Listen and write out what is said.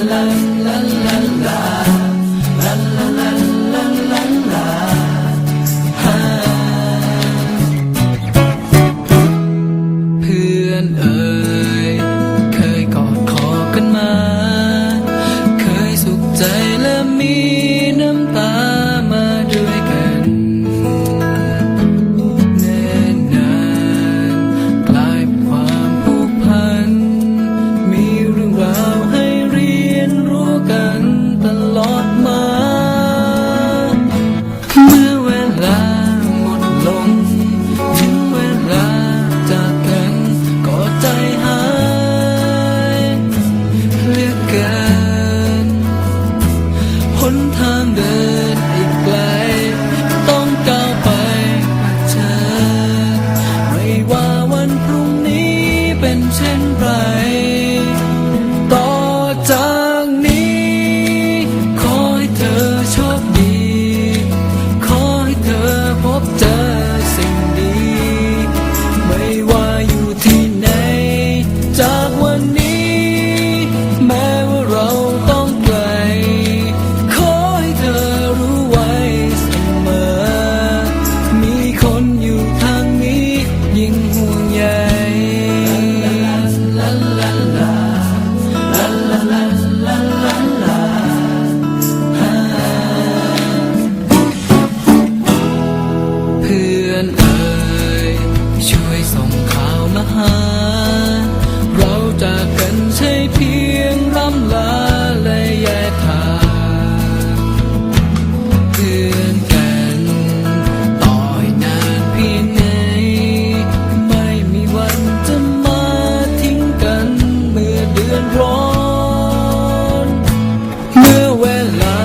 Love. long หา เราจากกันใช่เพียงร่ำลาและแยกทางเพื่อนกันต่อยนานเพียงไหน ไม่มีวันจะมาทิ้งกันเมื่อเดือนร้อน เมื่อเวลา